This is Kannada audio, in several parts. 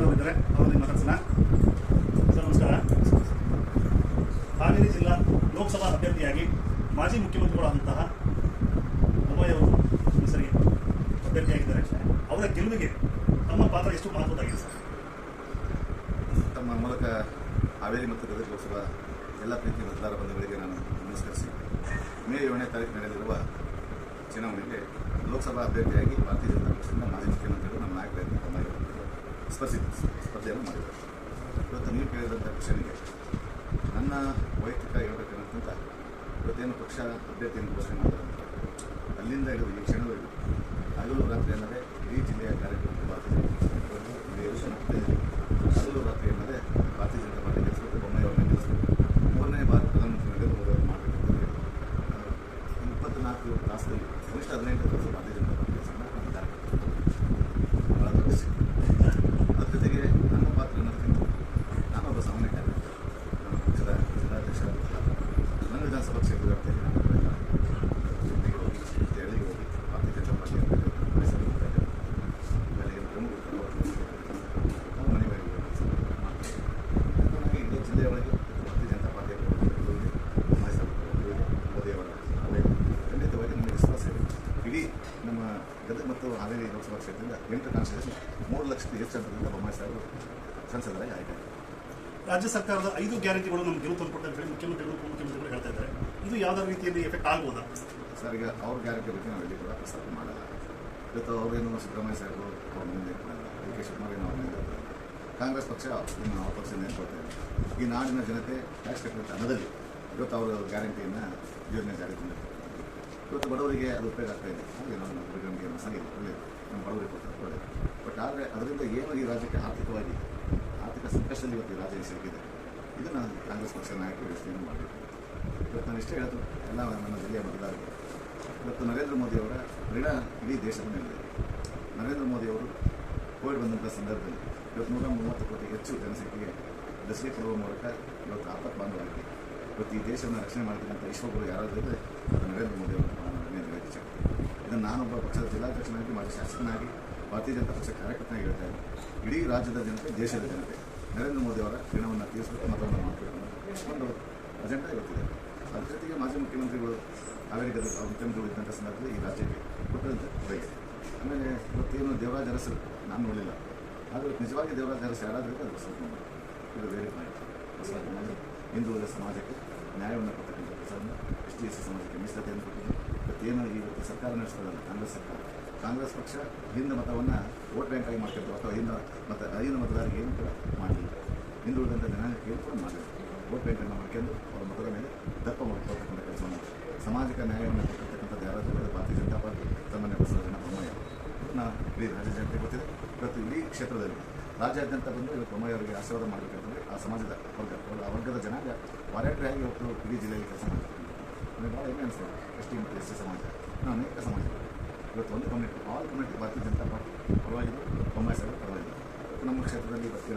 ಅವರು ಅವರಲ್ಲಿ ಮಾತಾಡ್ಸೋಣ ಸರ್, ನಮಸ್ಕಾರ. ಹಾವೇರಿ ಜಿಲ್ಲಾ ಲೋಕಸಭಾ ಅಭ್ಯರ್ಥಿಯಾಗಿ ಮಾಜಿ ಮುಖ್ಯಮಂತ್ರಿಗಳಾದಂತಹ ಅವರು ಹೆಸರಿಗೆ ಅಭ್ಯರ್ಥಿಯಾಗಿದ್ದಾರೆ. ಅವರ ಗೆಲುವಿಗೆ ತಮ್ಮ ಪಾತ್ರ ಎಷ್ಟು ಮಹತ್ವದಾಗಿದೆ ಸರ್? ತಮ್ಮ ಮೂಲಕ ಹಾವೇರಿ ಮತ್ತು ಗದಗ ಲೋಕಸಭಾ ಎಲ್ಲ ಪ್ರೀತಿ ಮತದಾರ ಬಂಧುಗಳಿಗೆ ನಾನು ನಮಸ್ಕರಿಸಿ, ಮೇ ಏಳನೇ ತಾರೀಕು ನಡೆಯಲಿರುವ ಚುನಾವಣೆಗೆ ಲೋಕಸಭಾ ಅಭ್ಯರ್ಥಿಯಾಗಿ ಭಾರತೀಯ ಜನತಾ ಪಕ್ಷದಿಂದ ಮಾಜಿ ಮುಖ್ಯಮಂತ್ರಿಗಳು ನಮ್ಮ ನಾಯಕರಾಗಿ ತಮ್ಮ ಸ್ಪರ್ಶಿ ಸ್ಪರ್ಧೆಯನ್ನು ಮಾಡಿದರು. ಇವತ್ತು ನೀವು ಕೇಳಿದಂಥ ಕ್ವಶನ್ಗೆ ನನ್ನ ವೈಯಕ್ತಿಕ ಹೇಳಬೇಕಂತ ಇವತ್ತೇನು ಪಕ್ಷ ಅಭ್ಯರ್ಥಿಯನ್ನು ಘೋಷಣೆ ಮಾಡಿದಂಥ ಅಲ್ಲಿಂದ ಹಿಡಿದು ಈ ಕ್ಷಣವರೆಗೂ ಹಗಲು ರಾತ್ರಿ ಅನ್ನದೇ ಇಡೀ ಜಿಲ್ಲೆಯ ಕಾರ್ಯಕ್ರಮ ಭಾರತೀಯ ಹಗಲು ರಾತ್ರಿ ಅನ್ನದೇ ಭಾರತೀಯ ಜನತಾ ಪಾರ್ಟಿ ಗೆಲ್ಲಿಸಬೇಕು ಬೊಮ್ಮಾಯಿ ಅವ್ರನ್ನ ಗೆಲ್ಲಿಸಬೇಕು ಮೂರನೇ ಬಾರಿ ಪ್ರಧಾನಮಂತ್ರಿ ನರೇಂದ್ರ ಮೋದಿ ಅವರು ಮಾಡಬೇಕಂತೇಳಿ ಇಪ್ಪತ್ನಾಲ್ಕು ತಾಸದಲ್ಲಿ ಕನಿಷ್ಠ ಹದಿನೆಂಟು ತಾಸು ಭಾರತೀಯ ಜನತಾ ಪಾರ್ಟಿ ಕೆಲಸವನ್ನು ಮಾಡಿದ್ದಾರೆ ಬಹಳ ದೊಡ್ಡ ಶಕ್ತಿ ಅದ್ರ ಜೊತೆಗೆ ನನ್ನ ಪಾತ್ರ ಅನ್ನೋದಕ್ಕಿಂತ ನಾನೊಬ್ಬ ಸಾಮಾನ್ಯ ಕಾರ್ಯಕರ್ತ ನಮ್ಮ ಪಕ್ಷದ ಜಿಲ್ಲಾಧ್ಯಕ್ಷರಾದಂತಹ ನನ್ನ ವಿಧಾನಸಭಾ ಕ್ಷೇತ್ರದ ವ್ಯಾಪ್ತಿಯಲ್ಲಿ ನಾನು ಬರಲ್ಲ ಜೊತೆಗೆ ಹೋಗಿ ದೆಹಲಿಗೆ ಹೋಗಿ ಭಾರತೀಯ ಜನತಾ ಪಾರ್ಟಿ ಅಂತ ಮೈಸೂರು ಬೆಳಗ್ಗೆ ಪ್ರಮುಖ ನಾವು ಮನೆ ಮನೆಗೆ ನನಗೆ ಇಡೀ ಜಿಲ್ಲೆಯ ಒಳಗೆ ಭಾರತೀಯ ಜನತಾ ಪಾರ್ಟಿಯ ಪ್ರಮುಖರಿಗೆ ಮೈಸೂರು ಮೋದಿಯವರ ಅಲೆ ಖಂಡಿತವಾಗಿ ನಮಗೆ ವಿಶ್ವಾಸ ಇದೆ ಇಡೀ ನಮ್ಮ ಗದಗ ಹಾವೇರಿ ಲೋಕಸಭಾ ಕ್ಷೇತ್ರದಿಂದ ಎಂಟು ಕಾನ್ಸ್ಟಿಟ್ಯೂಷನ್ ಮೂರು ಲಕ್ಷದ ಹೆಚ್ಚು ಅಂತದಿಂದ ಬೊಮ್ಮಾಯಿ ಸಾಹೇಬರು ಸಂಸದರಾಗಿ ಆಯ್ಕೆ ರಾಜ್ಯ ಸರ್ಕಾರದ ಐದು ಗ್ಯಾರಂಟಿಗಳು ನಮ್ಗೆ ಗೆಲುವು ತಂದುಕೊಟ್ಟೆ ಅಂತ ಹೇಳಿ ಮುಖ್ಯಮಂತ್ರಿಗಳು ಉಪಮುಖ್ಯಮಂತ್ರಿಗಳು ಹೇಳ್ತಾ ಇದ್ದಾರೆ. ಇದು ಯಾವುದೇ ರೀತಿಯಲ್ಲಿ ಎಫೆಕ್ಟ್ ಆಗ್ಬೋದಾ? ಸರ್ ಈಗ ಅವ್ರ ಗ್ಯಾರಂಟಿ ಬಗ್ಗೆ ನಾವು ಎಲ್ಲಿ ಕೂಡ ಪ್ರಸ್ತಾಪ ಮಾಡಲ್ಲ. ಇವತ್ತು ಅವರೇನು ಸಿದ್ದರಾಮಯ್ಯ ಸಾಹೇಬರು ಅವ್ರ ಮುಂದೆ ಡಿ ಕೆ ಶಿವಕುಮಾರ್ ಏನು ಅವ್ರ ಮುಂದೆ ಕಾಂಗ್ರೆಸ್ ಪಕ್ಷ ಇನ್ನು ಅವ್ರ ಪಕ್ಷ ನೆನ್ಕೊಳ್ತೇವೆ ಇದೆ ಈ ನಾಡಿನ ಜನತೆ ಟ್ಯಾಕ್ಸ್ ಕಟ್ಟುವಂಥ ಹಣದಲ್ಲಿ ಇವತ್ತು ಅವರ ಗ್ಯಾರಂಟಿಯನ್ನು ಯೋಜನೆ ಜಾರಿಗೆ ತಂದಿರ್ತಾರೆ ಇವತ್ತು ಬಡವರಿಗೆ ಅದು ಉಪಯೋಗ ಆಗ್ತಾ ಇದೆ. ಹಾಗೆ ನಾವು ಏನು ಸಂಗೀತ ಒಳ್ಳೆಯದು ನಮ್ಮ ಬಡವರಿಗೆ ಕೊಡ್ತಾರೆ ಒಳ್ಳೆಯದು ಬಟ್ ಆದರೆ ಅದರಿಂದ ಏನು ಈ ರಾಜ್ಯಕ್ಕೆ ಆರ್ಥಿಕವಾಗಿ, ಆರ್ಥಿಕ ಸಂಕಷ್ಟದಲ್ಲಿ ಇವತ್ತು ಈ ರಾಜ್ಯ ಸಿಲುಕಿದೆ. ಇದನ್ನು ಕಾಂಗ್ರೆಸ್ ಪಕ್ಷ ನಾಯಕರು ಯೋಚನೆ ಮಾಡಬೇಕು. ಇವತ್ತು ನಾನು ಇಷ್ಟೇ ಹೇಳೋದು ಎಲ್ಲ ನನ್ನ ಜಿಲ್ಲೆಯ ಮತದಾರರು ಇವತ್ತು ನರೇಂದ್ರ ಮೋದಿಯವರ ಋಣ ಇಡೀ ದೇಶದ ಮೇಲೆ ನರೇಂದ್ರ ಮೋದಿ ಅವರು ಕೋವಿಡ್ ಬಂದಂಥ ಸಂದರ್ಭದಲ್ಲಿ ಇವತ್ತು ನೂರ ಮೂವತ್ತು ಕೋಟಿ ಹೆಚ್ಚು ಜನಸಂಖ್ಯೆಗೆ ಲಸಿಕೆ ಕೊಡುವ ಮೂಲಕ ಇವತ್ತು ಆಪತ್ ಬಾಂಧವಾಗಿದೆ ಇವತ್ತು ಈ ದೇಶವನ್ನು ರಕ್ಷಣೆ ಮಾಡ್ತಕ್ಕಂಥ ವಿಶ್ವಗುರು ಯಾರಾದರೂ ಇದ್ದರೆ ಅದು ನರೇಂದ್ರ ಮೋದಿ ಮೋದಿ ಶಕ್ತಿ ಇದನ್ನು ನಾನೊಬ್ಬ ಪಕ್ಷದ ಜಿಲ್ಲಾಧ್ಯಕ್ಷನಾಗಿ ಮಾಜಿ ಶಾಸಕನಾಗಿ, ಭಾರತೀಯ ಜನತಾ ಪಕ್ಷ ಕಾರ್ಯಕರ್ತನಾಗಿ ಹೇಳ್ತಾ ಇದ್ದೀನಿ. ಇಡೀ ರಾಜ್ಯದ ಜನತೆ, ದೇಶದ ಜನತೆ, ನರೇಂದ್ರ ಮೋದಿ ಅವರ ಋಣವನ್ನು ತೀರಿಸಬೇಕು ಮತವನ್ನು ಮಾಡಬೇಕು ಒಂದು ಅಜೆಂಡಾ ಇವತ್ತಿದೆ. ಅದ್ರ ಜೊತೆಗೆ ಮಾಜಿ ಮುಖ್ಯಮಂತ್ರಿಗಳು ಅಮೆರಿಕದ ಮುಖ್ಯಮಂತ್ರಿಗಳು ಇದ್ದಂಥ ಸಂದರ್ಭದಲ್ಲಿ ಈ ರಾಜ್ಯಕ್ಕೆ ಕೊಟ್ಟಂತೆ ಕೊಡುಗೆ ಆಮೇಲೆ ಇವತ್ತೇನು ದೇವರಾಜ ಅರಸರು ನಾನು ನೋಡಲಿಲ್ಲ. ಆದರೆ ನಿಜವಾಗಿ ದೇವರಾಜ ಅರಸು ಯಾರಾದರೂ ಅದು ಸ್ವಲ್ಪ ಇದು ಬೇರೆ ಮಾಡಿ ಹಿಂದೂ ಸಮಾಜಕ್ಕೆ ನ್ಯಾಯವನ್ನು ಕೊಡ್ತಕ್ಕಂಥ ಕೆಲಸವನ್ನು ಎಸ್ ಟಿ ಎಸ್ ಸಿ ಸಮಾಜಕ್ಕೆ ಮೀಸಲಾತಿಯನ್ನು ಕೊಟ್ಟಿದೆ ಇವತ್ತೇನು ಇವತ್ತು ಸರ್ಕಾರ ನಡೆಸ್ತದಲ್ಲ ಕಾಂಗ್ರೆಸ್ ಸರ್ಕಾರ. ಕಾಂಗ್ರೆಸ್ ಪಕ್ಷ ಹಿಂದ ಮತವನ್ನು ವೋಟ್ ಬ್ಯಾಂಕ್ ಆಗಿ ಮಾಡ್ತಿದ್ರು, ಅಥವಾ ಹಿಂದ ಮತ ಐದು ಮತದಾರರಿಗೆ ಏನು ಕೂಡ ಮಾಡಲಿಲ್ಲ. ಹಿಂದುಳಿದಂಥ ಜನಾಂಗಕ್ಕೆ ಏನು ಕೂಡ ಮಾಡಲಿಲ್ಲ. ವೋಟ್ ಬ್ಯಾಂಕನ್ನು ಮಾಡ್ಕೊಂಡು ಅವರ ಮತದ ಮೇಲೆ ದಪ್ಪ ಮಾಡ್ಕೊಳ್ತಕ್ಕಂಥ ಕೆಲಸವನ್ನು ಸಾಮಾಜಿಕ ನ್ಯಾಯವನ್ನು ಕೊಟ್ಟಿರ್ತಕ್ಕಂಥದ್ದು ಯಾರಾದರೂ ಭಾರತೀಯ ಜನತಾ ಪಾರ್ಟಿ ಸಾಮಾನ್ಯ ಬಸವರಾಜನ ಬೊಮ್ಮಾಯಿ ಇದನ್ನು ಇಡೀ ರಾಜ್ಯ ಜನತೆ ಗೊತ್ತಿದೆ. ಇವತ್ತು ಇಡೀ ಕ್ಷೇತ್ರದಲ್ಲಿ ರಾಜ್ಯಾದ್ಯಂತ ಬಂದು ಇವತ್ತು ಬೊಮ್ಮಾಯಿ ಅವರಿಗೆ ಆಶೀರ್ವಾದ ಮಾಡಬೇಕಂತಂದರೆ ಆ ಸಮಾಜದ ವರ್ಗ ಆ ವರ್ಗದ ಜನಾಂಗ ವಾರಂಟ್ರಿಯಾಗಿ ಇವತ್ತು ಇಡೀ ಜಿಲ್ಲೆಯಲ್ಲಿ ಕೆಲಸ ಮಾಡ್ತಾರೆ ನನಗೆ ಭಾಳ ಹೆಮ್ಮೆ ಅನಿಸ್ತದೆ ಎಸ್ ಟಿ ಮತ್ತು ಸಮಾಜ ಇನ್ನು ಅನೇಕ ಸಮಾಜಗಳು ಇವತ್ತು ಒಂದು ಕಮ್ಯುನಿಟಿ ಆಲ್ ಕಮ್ಯುನಿಟಿ ಭಾರತೀಯ ಜನತಾ ಪಾರ್ಟಿ ಪರವಾಗಿದ್ದು ನಮ್ಮ ಕ್ಷೇತ್ರದಲ್ಲಿ ಇವತ್ತು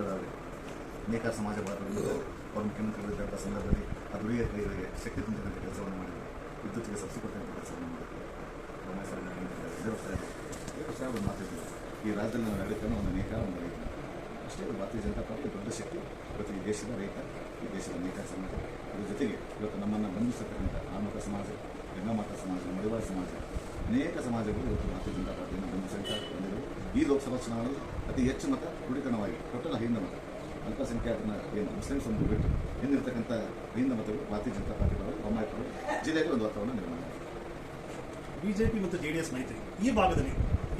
ಅನೇಕ ಸಮಾಜ ಬಂದು ಅವ್ರ ಮುಖ್ಯಮಂತ್ರಿಗಳಿದ್ದಂಥ ಸಂದರ್ಭದಲ್ಲಿ ಆ ದುಡಿಯ ಕೈಗಳಿಗೆ ಶಕ್ತಿ ತುಂಬಿದಂಥ ಕೆಲಸವನ್ನು ಮಾಡಿದ್ರು ವಿದ್ಯುತ್ಗೆ ಸಬ್ಸಿಡಿ ಕೊಟ್ಟಂಥ ಕೆಲಸವನ್ನು ಮಾಡಿದ್ರು ಸಾಹೇಬ್ ಇದೇ ವರ್ಷ ಇದೇ ವರ್ಷ ಒಂದು ಈ ರಾಜ್ಯದಲ್ಲಿ ನಾವು ನಡೀತಾನೆ ಒಂದು ಒಂದು ರೈತ ಅಷ್ಟೇ ಭಾರತೀಯ ಜನತಾ ಪಾರ್ಟಿ ದೊಡ್ಡ ಶಕ್ತಿ ಇವತ್ತು ಈ ದೇಶದ ರೈತ ದೇಶದ ನೇಕಾರ ಸಮಾಜ ಅದರ ಜೊತೆಗೆ ಇವತ್ತು ನಮ್ಮನ್ನು ಬಂಧಿಸತಕ್ಕಂಥ ಆಮಕ ಸಮಾಜ ಗಂಗಾಮಾತ ಸಮಾಜ ಮಡಿವಾಳ ಸಮಾಜ ಅನೇಕ ಸಮಾಜಗಳು ಇವತ್ತು ಭಾರತೀಯ ಜನತಾ ಪಾರ್ಟಿಯನ್ನು ಬಂಧಿಸಂತ ಬಂದಿದ್ದು ಈ ಲೋಕಸಭಾ ಚುನಾವಣೆಯಲ್ಲಿ ಅತಿ ಹೆಚ್ಚು ಮತ ಕುಡಿತನವಾಗಿ ಟೋಟಲ್ ಹೈಂದ ಮತ ಅಲ್ಪಸಂಖ್ಯಾತನ ಏನು ಮುಸ್ಲಿಮ್ಸ್ ಒಂದು ಬಿಟ್ಟು ಹಿಂದಿರ್ತಕ್ಕಂಥ ಹೈಂದ ಮತಗಳು ಭಾರತೀಯ ಜನತಾ ಪಾರ್ಟಿಗಳು ಪರವಾಗಿ ಜಿಲ್ಲೆಗೆ ಒಂದು ವಾತಾವರಣ ನಿರ್ಮಾಣ ಬಿಜೆಪಿ ಮತ್ತು ಜೆ ಡಿ ಎಸ್ ಮೈತ್ರಿ, ಈ ಭಾಗದಲ್ಲಿ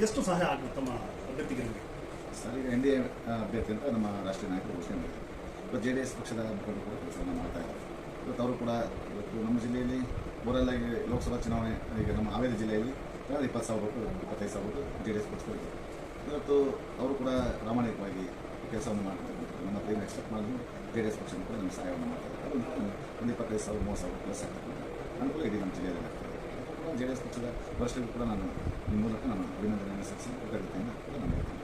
ಎಷ್ಟು ಸಹಾಯ ಆಗುತ್ತೆ ತಮ್ಮ ಅಭ್ಯರ್ಥಿಗಳಿಗೆ? ಸರ್, ಈಗ ಎನ್ ಡಿ ಎ ಅಭ್ಯರ್ಥಿ ಅಂತ ನಮ್ಮ ರಾಷ್ಟ್ರೀಯ ನಾಯಕರು ಘೋಷಣೆ ಮಾಡಿದ್ದಾರೆ. ಇವತ್ತು ಜೆ ಡಿ ಎಸ್ ಪಕ್ಷದ ಮುಖಂಡರು ಕೂಡ ಕೆಲಸವನ್ನು ಮಾಡ್ತಾ ಇದ್ದಾರೆ. ಇವತ್ತು ಅವರು ಕೂಡ ಇವತ್ತು ನಮ್ಮ ಜಿಲ್ಲೆಯಲ್ಲಿ ಊರಲ್ಲಾಗಿ ಲೋಕಸಭಾ ಚುನಾವಣೆ ಈಗ ನಮ್ಮ ಹಾವೇರಿ ಜಿಲ್ಲೆಯಲ್ಲಿ ಇಪ್ಪತ್ತು ಸಾವಿರ ರೂಪಾಯಿ ಇಪ್ಪತ್ತೈದು ಸಾವಿರ ಒಟ್ಟು ಜೆ ಡಿ ಎಸ್ ಪಕ್ಷದಲ್ಲಿ ಇವತ್ತು ಅವರು ಕೂಡ ಪ್ರಾಮಾಣಿಕವಾಗಿ ಕೆಲಸವನ್ನು ಮಾಡ್ತಾರೆ ನಮ್ಮ ಏನು ಎಕ್ಸ್ಪೆಕ್ಟ್ ಮಾಡಿದ್ರು ಜೆ ಡಿ ಎಸ್ ಪಕ್ಷ ಕೂಡ ನಮ್ಮ ಸಹಾಯವನ್ನು ಮಾಡ್ತಾರೆ ಒಂದು ಇಪ್ಪತ್ತೈದು ಸಾವಿರ, ಮೂವತ್ತು ಸಾವಿರ ಪ್ಲಸ್ ಆಗ್ತಕ್ಕಂಥ ಅನುಕೂಲ ಇಡೀ ನಮ್ಮ ಜಿಲ್ಲೆಯಲ್ಲಿ ಆಗ್ತದೆ ಜೆ ಡಿ ಎಸ್ ಪಕ್ಷದ ವರಿಷ್ಠರು ಕೂಡ ನಾನು ಈ ಮೂಲಕ ನಾನು ಅಭಿನಂದನೆಯನ್ನು ಸಲ್ಲಿಸಿ ಕೃತಜ್ಞತೆಯನ್ನು ಕೂಡ ನಾನು ಹೇಳ್ತೀನಿ.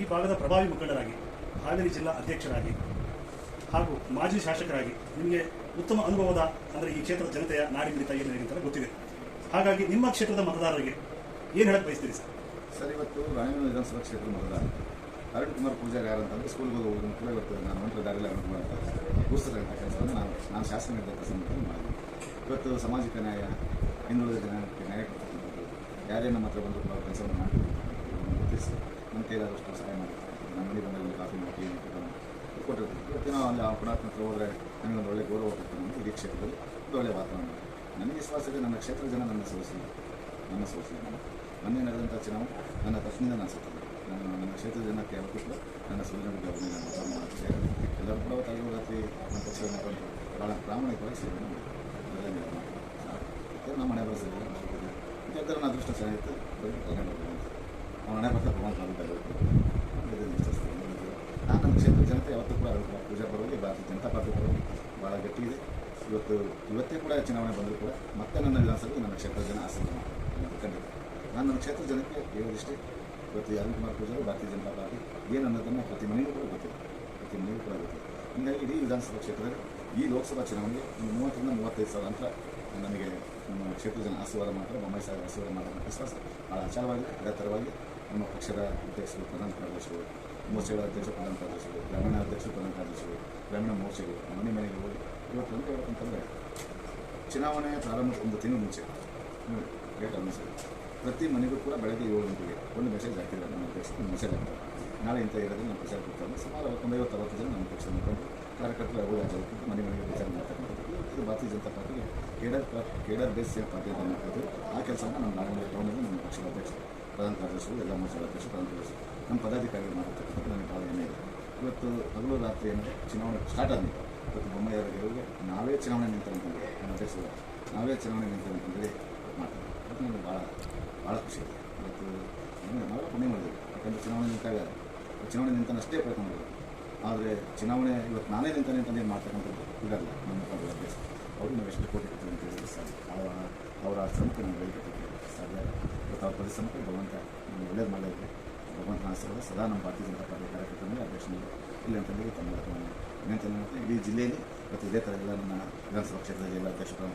ಈ ಭಾಗದ ಪ್ರಭಾವಿ ಮುಖಂಡರಾಗಿ, ಹಾವೇರಿ ಜಿಲ್ಲಾ ಅಧ್ಯಕ್ಷರಾಗಿ ಹಾಗೂ ಮಾಜಿ ಶಾಸಕರಾಗಿ ನಿಮಗೆ ಉತ್ತಮ ಅನುಭವದ, ಅಂದರೆ ಈ ಕ್ಷೇತ್ರದ ಜನತೆಯ ನಾಡಿ ಮಿಡಿತ ಏನು ಅಂತ ಗೊತ್ತಿದೆ. ಹಾಗಾಗಿ ನಿಮ್ಮ ಕ್ಷೇತ್ರದ ಮತದಾರರಿಗೆ ಏನು ಹೇಳಕ್ಕೆ ಬಯಸ್ತೀರಿ ಸರ್? ಸರ್, ಇವತ್ತು ರಾಯಚೂರು ವಿಧಾನಸಭಾ ಕ್ಷೇತ್ರದ ಮತದಾರ ಅರುಣ್ ಕುಮಾರ್ ಪೂಜಾರಿ ಯಾರಂತಂದ್ರೆ ಸ್ಕೂಲ್ಗೆ ಹೋಗಿ ಹುಡುಗನ ಕೂಡ ಇವತ್ತು ನಾನು ಹೊಂಟರ ದಾರಿಯಲ್ಲಿ ಅರುಣ್ ಕುಮಾರ್ ಅಂತ ಕೆಲಸವನ್ನು ನಾನು ನಾನು ಶಾಸನ ಕೆಲಸ ಮಾಡಿದೆ ಇವತ್ತು ಸಾಮಾಜಿಕ ನ್ಯಾಯ, ಹಿಂದುಳಿದ ಜನಕ್ಕೆ ನ್ಯಾಯ ಕೊಡ್ತಕ್ಕಂಥದ್ದು, ಯಾರೇ ನಮ್ಮ ಹತ್ರ ಬಂದರೂ ಕೂಡ ಕೆಲಸವನ್ನು ಮಾಡಿ ಗುರುತಿಸಿ ನಮ್ಮ ಕೈಲಾದಷ್ಟು ಸಹಾಯ ಮಾಡಿ ನಮ್ಮ ಮನೆ ಬಂದಲ್ಲಿ ಕಾಫಿ ಮಾಡಿ ಕೊಟ್ಟಿರ್ತೀವಿ ಇವತ್ತಿನ ಅಲ್ಲಿ ಆ ಹತ್ರ ಹೋದರೆ ನನಗೊಂದು ಒಳ್ಳೆ ಗೌರವ ಕೊಡ್ತೀನಿ ಅಂತ ಇಡೀ ಕ್ಷೇತ್ರದಲ್ಲಿ. ಒಂದು ಒಳ್ಳೆಯ ವಾತಾವರಣ. ನನಗೆ ವಿಶ್ವಾಸ ಇದೆ ನನ್ನ ಕ್ಷೇತ್ರದ ಜನ ನನ್ನ ಸೋಲಿಸಿಲ್ಲ. ನನ್ನ ಸೋಲಿಸಿಲ್ಲ. ನಾನು ಮೊನ್ನೆ ನಡೆದಂಥ ಚುನಾವಣೆ ನನ್ನ ತಪ್ಪಿನಿಂದ ನಾನು ಸೋತಿದ್ದೆ ನಾನು ನನ್ನ ಕ್ಷೇತ್ರದ ಜನಕ್ಕೆ ಅವಕಾಶ ನನ್ನ ಬಗ್ಗೆ ಅವ್ರನ್ನ ನಾನು ಎಲ್ಲರೂ ಕೂಡ ತಲೆಗೂ ರಾತ್ರಿ ನನ್ನ ಪಕ್ಷವನ್ನು ಬಂದು ಭಾಳ ಪ್ರಾಮಾಣಿಕವಾಗಿ ಸೇವೆಯನ್ನು ಮಾಡಿದ್ದಾರೆ. ನಮ್ಮ ಮನೆ ಬಸ್ ನನ್ನ ಅದೃಷ್ಟ ಚೆನ್ನಾಗಿತ್ತು. ಅವನ ಹಣೆ ಬರ್ತಾ ಭಗವಂತ ನಾನು ಕ್ಷೇತ್ರದ ಜನತೆ ಯಾವತ್ತೂ ಕೂಡ ಪೂಜಾ ಪರವಾಗಿ ಭಾರತೀಯ ಜನತಾ ಪಾರ್ಟಿ ಪರವಾಗಿ ಭಾಳ ಗಟ್ಟಿ ಇದೆ ಇವತ್ತು, ಇವತ್ತೇ ಕೂಡ ಚುನಾವಣೆ ಬಂದರೂ ಕೂಡ ಮತ್ತೆ ನನ್ನ ವಿಧಾನಸಭೆಗೆ ನನ್ನ ಕ್ಷೇತ್ರದ ಜನ ಆಸಕ್ತಿ ಖಂಡಿತ. ನಾನು ನನ್ನ ಕ್ಷೇತ್ರದ ಜನಕ್ಕೆ ಹೇಳೋದಿಷ್ಟೇ ಇವತ್ತು ಅರುಣ್ ಕುಮಾರ್ ಪೂಜಾರಿ ಭಾರತೀಯ ಜನತಾ ಪಾರ್ಟಿ ಏನು ಅನ್ನೋದನ್ನು ಪ್ರತಿ ಮನೆಗೂ ಕೂಡ ಗೊತ್ತಿದೆ ಪ್ರತಿ ಮನೆಗೂ ಕೂಡ ಗೊತ್ತಿದೆ ಹೀಗಾಗಿ ಇಡೀ ವಿಧಾನಸಭಾ ಕ್ಷೇತ್ರದಲ್ಲಿ ಈ ಲೋಕಸಭಾ ಚುನಾವಣೆಗೆ ಒಂದು ಮೂವತ್ತರಿಂದ ಮೂವತ್ತೈದು ಸಾವಿರ ಅಂತ ನಮಗೆ ನಮ್ಮ ಕ್ಷೇತ್ರದ ಜನ ಆಶೀರ್ವಾದ ಮಾಡ್ತಾರೆ. ಬೊಮ್ಮಾಯಿ ಸಾಹೇಬ್ ಆಶೀರ್ವಾದ ಮಾಡೋ ವಿಶ್ವಾಸ ಭಾಳ ಆಚಾರವಾಗಿದೆ ಅದೇ ಥರವಾಗಿ ನಮ್ಮ ಪಕ್ಷದ ಅಧ್ಯಕ್ಷರು ಪ್ರಧಾನ ಕಾರ್ಯದರ್ಶಿಗಳು ಮೋರ್ಚೆಗಳ ಅಧ್ಯಕ್ಷ ಪ್ರಧಾನ ಕಾರ್ಯದರ್ಶಿಗಳು, ಗ್ರಾಮೀಣ ಅಧ್ಯಕ್ಷರು ಪ್ರಧಾನ ಕಾರ್ಯದರ್ಶಿಗಳು, ಗ್ರಾಮೀಣ ಮೋರ್ಚೆಗಳು ಮನೆ ಮನೆಗೆ ಹೋಗಿ ಇವತ್ತು ಅಂತ ಹೇಳ್ಬೇಕಂತಂದರೆ, ಚುನಾವಣೆ ಪ್ರಾರಂಭಕ್ಕೆ ಒಂದು ತಿಂಗಳು ಮುಂಚೆ. ಡೇಟ್ ಅನ್ನಿಸ್ತದೆ ಪ್ರತಿ ಮನೆಗೂ ಕೂಡ ಬೆಳಗ್ಗೆ ಏಳು ಗಂಟೆಗೆ ಒಂದು ಮೆಸೇಜ್ ಹಾಕಿದ್ದಾರೆ ನಮ್ಮ ಅಧ್ಯಕ್ಷರು ಮೆಸೇಜ್ ಹಾಕ್ತಾರೆ ನಾಳೆ ಇಂಥ ಇರೋದು ನಮ್ಮ ಪ್ರಚಾರ ಕೊಡ್ತಾರೆ ಸುಮಾರು ಒಂದು ಐವತ್ತು, ಅರವತ್ತು ಜನ ನಮ್ಮ ಪಕ್ಷ ಮುಖಂಡರು ಕಾರ್ಯಕರ್ತರು ಅವರು ಜಾಗೃತಿ ಮನೆ ಮನೆಗೆ ವಿಚಾರ ಮಾಡ್ತಕ್ಕಂಥದ್ದು ಇದು ಭಾರತೀಯ ಜನತಾ ಪಾರ್ಟಿಗೆ ಕೇಡರ್ ಕೇಡರ್ ಬೇಸ್ ಪಾರ್ಟಿ ಅಂತ ಆ ಕೆಲಸವನ್ನು ನಮ್ಮ ನಾರಾಯಣ ಟೌನಲ್ಲಿ ನಮ್ಮ ಪಕ್ಷದ ಅಧ್ಯಕ್ಷರು, ಪ್ರಧಾನ ಕಾರ್ಯದರ್ಶಿಗಳು, ಎಲ್ಲ ಮೋರ್ಚಾದ ಅಧ್ಯಕ್ಷರು, ಪ್ರಧಾನ ಕಾರ್ಯದರ್ಶಿ ನಮ್ಮ ಪದಾಧಿಕಾರಿಗಳು ಮಾಡಿರ್ತಕ್ಕಂಥದ್ದು ನನಗೆ ಭಾಳ ಇದೆ. ಇವತ್ತು ಹಗಲು ರಾತ್ರಿ ಅಂದರೆ ಚುನಾವಣೆ ಸ್ಟಾರ್ಟ್ ಆದ್ಮೇಲೆ ಇವತ್ತು ಬೊಮ್ಮಾಯಿಯವರ ಗೆಲುವಿಗೆ ನಾವೇ ಚುನಾವಣೆ ನಿಂತಂತಂದರೆ ನಮ್ಮ ದೇಶದ ನಾವೇ ಚುನಾವಣೆ ನಿಂತಂತಂದರೆ ಮಾಡ್ತಾರೆ. ಅದು ನನಗೆ ಭಾಳ ಭಾಳ ಖುಷಿ ಇದೆ. ಇವತ್ತು ನಾವೆಲ್ಲ ಪುಣ್ಯ ಮಾಡಿದ್ವಿ ಯಾಕಂದರೆ ಚುನಾವಣೆ ನಿಂತಾಗ, ಚುನಾವಣೆ ನಿಂತಾನೆ ಅಷ್ಟೇ ಪ್ರಯತ್ನ ಮಾಡಿದ್ರು ಆದರೆ ಚುನಾವಣೆ ಇವತ್ತು ನಾನೇ ನಿಂತಾನೆ ಅಂತ ಏನು ಮಾಡ್ತಕ್ಕಂಥದ್ದು ಇರಲ್ಲ ನಮ್ಮ ದೇಶ ಅವರು ನಾವು ಎಷ್ಟು ಕೋಟಿ ಅಂತ ಹೇಳಿದ್ರೆ ಸಾಧ್ಯ. ಅವರ ಅವರ ಶ್ರಮಕ್ಕೆ ನಾವು ಬೆಳಿಗ್ಗೆ ಸಾಧ್ಯ. ಇವತ್ತು ಅವ್ರ ಪರಿಶ್ರಮಕ್ಕೆ ಭಗವಂತ ಒಳ್ಳೇದು ಮಾಡಲಿಕ್ಕೆ ಭಗವಂತನ ಆಶೀರ್ವಾದ ಸದಾ ನಮ್ಮ ಭಾರತೀಯ ಜನತಾ ಪಾರ್ಟಿ ಕಾರ್ಯಕರ್ತರ ಮೇಲೆ ಅಧ್ಯಕ್ಷನಿಗೆ ಇಲ್ಲ ಅಂತಂದ್ರೆ ತಮ್ಮ ವಿನಂತಿಯಲ್ಲಿ ಇಡೀ ಜಿಲ್ಲೆಯಲ್ಲಿ ಮತ್ತು ಇದೇ ಥರ ಎಲ್ಲ ನನ್ನ ವಿಧಾನಸಭಾ ಕ್ಷೇತ್ರದಲ್ಲಿ ಎಲ್ಲ ಅಧ್ಯಕ್ಷರು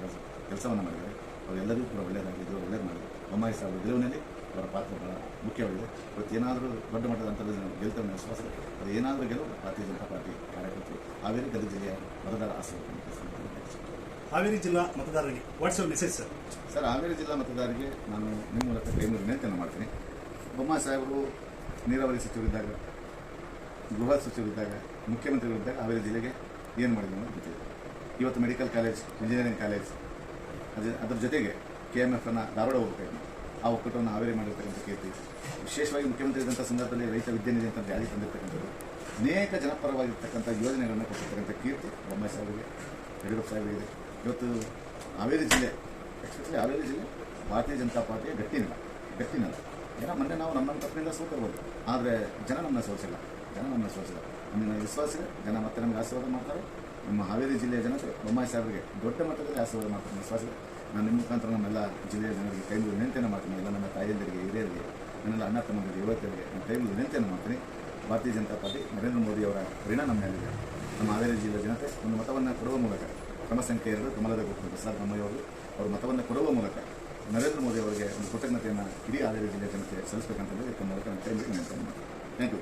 ಕೆಲಸವನ್ನು ಮಾಡಿದ್ದಾರೆ. ಅವರೆಲ್ಲರಿಗೂ ಕೂಡ ಒಳ್ಳೆಯದಾಗಿದ್ದು ಒಳ್ಳೇದು ಮಾಡಿದರು. ಬೊಮ್ಮಾಯಿ ಸಾಹೇಬ್ ಗೆಲುವಿನಲ್ಲಿ ಅವರ ಪಾತ್ರ ಬಹಳ ಮುಖ್ಯವಾಗಿದೆ. ಇವತ್ತು ಏನಾದರೂ ದೊಡ್ಡ ಮಟ್ಟದ ಅಂತರದಲ್ಲಿ ನಾವು ಗೆಲ್ತೇವೆ ಅನ್ನೋ ವಿಶ್ವಾಸ. ಅದು ಏನಾದರೂ ಗೆಲುವು ಭಾರತೀಯ ಜನತಾ ಪಾರ್ಟಿ ಕಾರ್ಯಕರ್ತರು ಹಾವೇರಿ ಗದಗ ಜಿಲ್ಲೆಯ ಮತದಾರ ಆಶೀರ್ವಾದ ಹಾವೇರಿ ಜಿಲ್ಲಾ ಮತದಾರರಿಗೆ WhatsApp message sir. Sir Haveri ಜಿಲ್ಲಾ ಮತದಾರರಿಗೆ ನಾನು ನಿಮ್ಮ ಮೂಲಕ ಕೈ ವಿನಂತಿಯನ್ನು ಮಾಡ್ತೀನಿ. ಬೊಮ್ಮಾಯಿ ಸಾಹೇಬರು ನೀರಾವರಿ ಸಚಿವರಿದ್ದಾಗ, ಗೃಹ ಸಚಿವರಿದ್ದಾಗ, ಮುಖ್ಯಮಂತ್ರಿಗಳಿದ್ದಾಗ ಹಾವೇರಿ ಜಿಲ್ಲೆಗೆ ಏನು ಮಾಡಿದ್ದು ಅನ್ನೋದು ಗೊತ್ತಿದೆ ಇವತ್ತು ಮೆಡಿಕಲ್ ಕಾಲೇಜ್ ಇಂಜಿನಿಯರಿಂಗ್ ಕಾಲೇಜ್ ಅದು ಅದ್ರ ಜೊತೆಗೆ ಕೆ ಎಂ ಅನ್ನು ಧಾರವಾಡ ಹೋಗಬೇಕಾಗಿ ಆ ಒಕ್ಕೂಟವನ್ನು ಹಾವೇರಿ ಮಾಡಿರ್ತಕ್ಕಂಥ ಕೀರ್ತಿ ವಿಶೇಷವಾಗಿ ಮುಖ್ಯಮಂತ್ರಿ ಇದ್ದಂಥ ಸಂದರ್ಭದಲ್ಲಿ ರೈತ ವಿದ್ಯಾನಿಧಿ ಅಂತ ಜಾರಿ ತಂದಿರ್ತಕ್ಕಂಥದ್ದು. ಅನೇಕ ಜನಪರವಾಗಿರ್ತಕ್ಕಂಥ ಯೋಜನೆಗಳನ್ನು ಕೊಟ್ಟಿರ್ತಕ್ಕಂಥ ಕೀರ್ತಿ ಬೊಮ್ಮಾಯಿ ಸಾಹೇಬರಿಗೆ, ಯಡಿಯೂರಪ್ಪ ಸಾಹೇಬರಿಗೆ. ಇವತ್ತು ಹಾವೇರಿ ಜಿಲ್ಲೆ ಎಕ್ಸ್ಪೆಷಲಿ ಹಾವೇರಿ ಜಿಲ್ಲೆ, ಭಾರತೀಯ ಜನತಾ ಪಾರ್ಟಿಯ ಗಟ್ಟಿನಲ್ಲ ಗಟ್ಟಿನಲ್ಲ. ಏನೋ ಮೊನ್ನೆ ನಾವು ನಮ್ಮ ತಪ್ಪಿನಿಂದ ಸೋತಿರ್ಬೋದು ಆದರೆ ಜನ ನಮ್ಮನ್ನ ಸೋಚಿಲ್ಲ ಜನ ನಮ್ಮನ್ನ ಸೋಚಿಲ್ಲ ನಿಮ್ಮ ವಿಶ್ವಾಸ ಜನ ಮತ್ತೆ ನಮಗೆ ಆಶೀರ್ವಾದ ಮಾಡ್ತಾರೆ. ನಮ್ಮ ಹಾವೇರಿ ಜಿಲ್ಲೆಯ ಜನತೆ, ಬೊಮ್ಮಾಯಿ ಸಾಹೇಬರಿಗೆ ದೊಡ್ಡ ಮಟ್ಟದಲ್ಲಿ ಆಶೀರ್ವಾದ ಮಾಡ್ತಾರೆ. ವಿಶ್ವಾಸ ನಾನು ನಿಮ್ಮ ಮುಖಾಂತರ ನಮ್ಮೆಲ್ಲ ಜಿಲ್ಲೆಯ ಜನರಿಗೆ ಕೈ ವಿನಂತಿಯನ್ನು ಮಾಡ್ತೀನಿ. ಎಲ್ಲ ನನ್ನ ತಾಯಿಯಂದರಿಗೆ, ಹಿರಿಯರಿಗೆ, ನನ್ನೆಲ್ಲ ಅಣ್ಣ ತಮ್ಮಂದಿರಿಗೆ ಯುವತಿಯರಿಗೆ ನಮ್ಮ ಕೈ ವಿನಂತಿಯನ್ನು ಮಾಡ್ತೀನಿ. ಭಾರತೀಯ ಜನತಾ ಪಾರ್ಟಿ ನರೇಂದ್ರ ಮೋದಿ ಅವರ ಋಣ ನಮ್ಮ ಮೇಲಿದೆ. ನಮ್ಮ ಹಾವೇರಿ ಜಿಲ್ಲೆಯ ಜನತೆ ಒಂದು ಮತವನ್ನು ಕೊಡುವ ಮೂಲಕ, ಕ್ರಮ ಸಂಖ್ಯೆ ಎರಡು, ಕಮಲದ ಗುರುತು ಪ್ರಸಾದ್ ಬೊಮ್ಮಾಯಿಯವರು ಅವರು ಮತವನ್ನು ಕೊಡುವ ಮೂಲಕ ನರೇಂದ್ರ ಮೋದಿ ಅವರಿಗೆ ಒಂದು ಕೃತಜ್ಞತೆಯನ್ನು ಇಡೀ ಹಾವೇರಿ ಜಿಲ್ಲೆ ಜನತೆ ಸಲ್ಲಿಸಬೇಕಂತ ಹೇಳಿ ತಮ್ಮ ಮೂಲಕ ನಾನು ಥ್ಯಾಂಕ್ ಯು